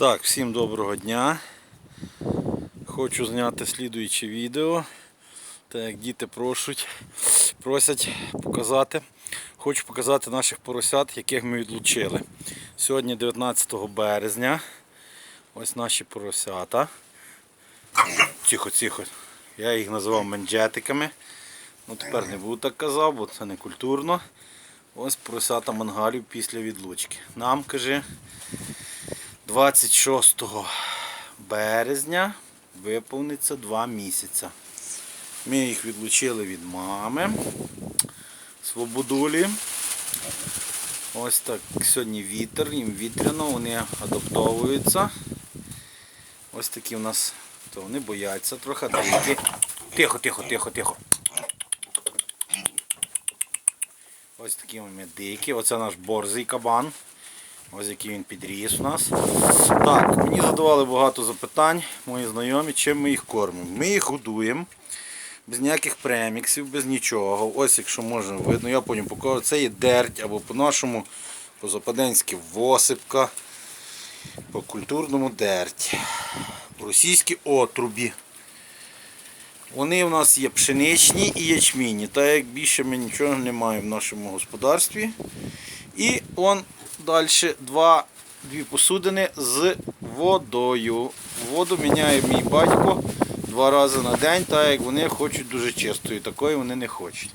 Так, всім доброго дня. Хочу зняти слідуюче відео. Так як діти просять, просять показати. Хочу показати наших поросят, яких ми відлучили. Сьогодні 19 березня. Ось наші поросята. Тихо, тихо. Я їх називав менджетиками. Ну тепер не буду так казав, бо це не культурно. Ось поросята мангалів після відлучки. Нам каже 26 березня виповниться 2 місяці. Ми їх відлучили від мами. Свободулі. Ось так сьогодні вітер, їм вітряно, вони адаптовуються. Ось такі в нас, то вони бояться трохи. Тихо, тихо, тихо, тихо. Ось такі ми дикі. Оце наш борзий кабан. Ось який він підріс у нас. Так, мені задавали багато запитань, мої знайомі, чим ми їх кормимо. Ми їх годуємо без ніяких преміксів, без нічого. Ось якщо можна видно, я потім покажу. Це є дерть або по-нашому, по-западенськи восипка, по-культурному дерть. Російські отрубі. Вони в нас є пшеничні і ячмінні. Так як більше ми нічого не маємо в нашому господарстві. І он далі два, дві посудини з водою. Воду міняє мій батько два рази на день, так як вони хочуть дуже чистої, такої вони не хочуть.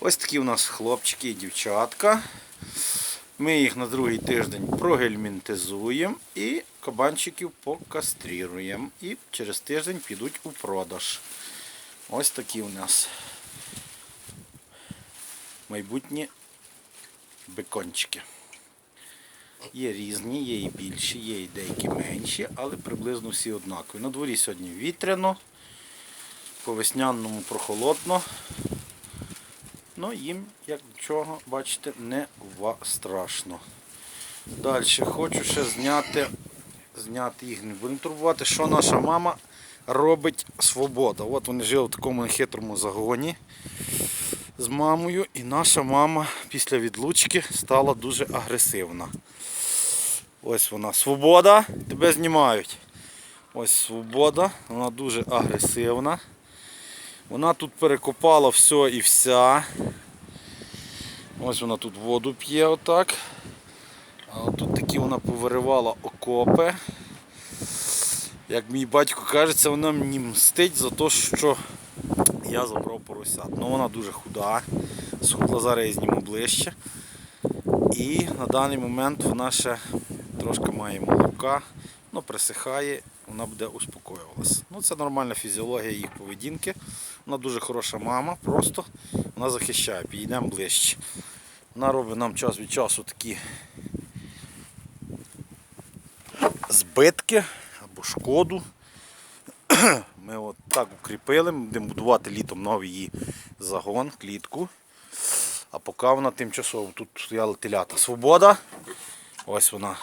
Ось такі у нас хлопчики і дівчатка. Ми їх на другий тиждень прогельмінтизуємо і кабанчиків покастріруємо. І через тиждень підуть у продаж. Ось такі у нас майбутні бекончики. Є різні, є і більші, є і деякі менші, але приблизно всі однакові. На дворі сьогодні вітряно, по весняному прохолодно. Ну їм, як нічого, бачите, не страшно. Далі хочу ще зняти, зняти їх, не будемо турбувати, що наша мама робить свобода. От вони жили в такому нехитрому загоні з мамою, і наша мама після відлучки стала дуже агресивна. Ось вона. Свобода, тебе знімають. Ось свобода, вона дуже агресивна. Вона тут перекопала все і вся. Ось вона тут воду п'є отак. А тут такі вона повиривала окопи. Як мій батько каже, це вона мені мстить за те, що я забрав поросят. Ну вона дуже худа. Схудла зараз я зніму ближче. І на даний момент вона ще трошки має молока, ну присихає, вона буде успокоювалася. Ну це нормальна фізіологія їх поведінки. Вона дуже хороша мама, просто вона захищає, підійдемо ближче. Вона робить нам час від часу такі збитки або шкоду. Ми от так укріпили, будемо будувати літом новий її загон, клітку. А поки вона тимчасово тут стояла телята. Свобода. Ось вона.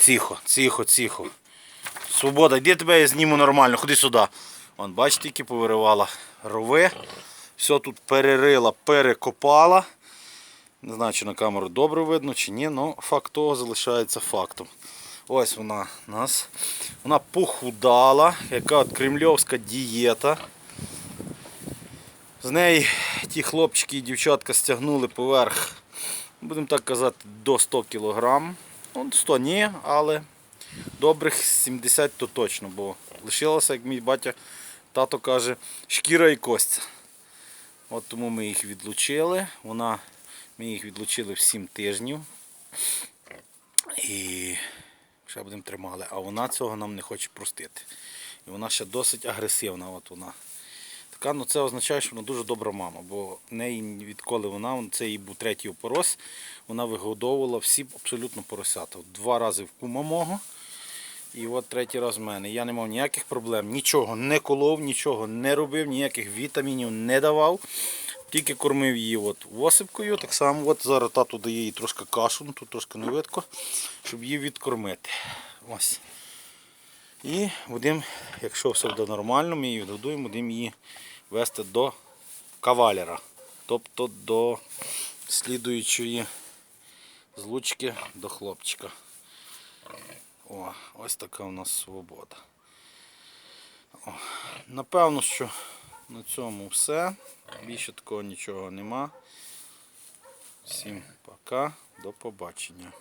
Тихо, тихо, тихо. Свобода, йди тебе я зніму нормально, ходи сюди. Вон, бачите, які повиривала рови. Все тут перерила, перекопала. Не знаю, чи на камеру добре видно, чи ні, але факт того залишається фактом. Ось вона у нас. Вона похудала, яка от кремльовська дієта. З неї ті хлопчики і дівчатка стягнули поверх, будемо так казати, до 100 кг. Ну, 100 ні, але добрих 70 то точно, бо лишилося, як мій батя тато каже, шкіра і костя. От тому ми їх відлучили. Вона, ми їх відлучили в 7 тижнів. І ще будемо тримали, а вона цього нам не хоче простити. І вона ще досить агресивна. От вона. Така, ну це означає, що вона дуже добра мама, бо в неї відколи вона, це її був третій опорос, вона вигодовувала всі абсолютно поросята. Два рази в кума мого. І от третій раз в мене. Я не мав ніяких проблем, нічого не колов, нічого не робив, ніяких вітамінів не давав. Тільки кормив її от восипкою. Так само от зараз тату дає їй трошки кашу, ну, тут трошки не щоб її відкормити. Ось. І будемо, якщо все буде нормально, ми її відгодуємо, будемо її вести до кавалера. Тобто до слідуючої злучки до хлопчика. О, ось така у нас свобода. О, напевно, що на цьому все. Більше такого нічого нема. Всім пока, до побачення.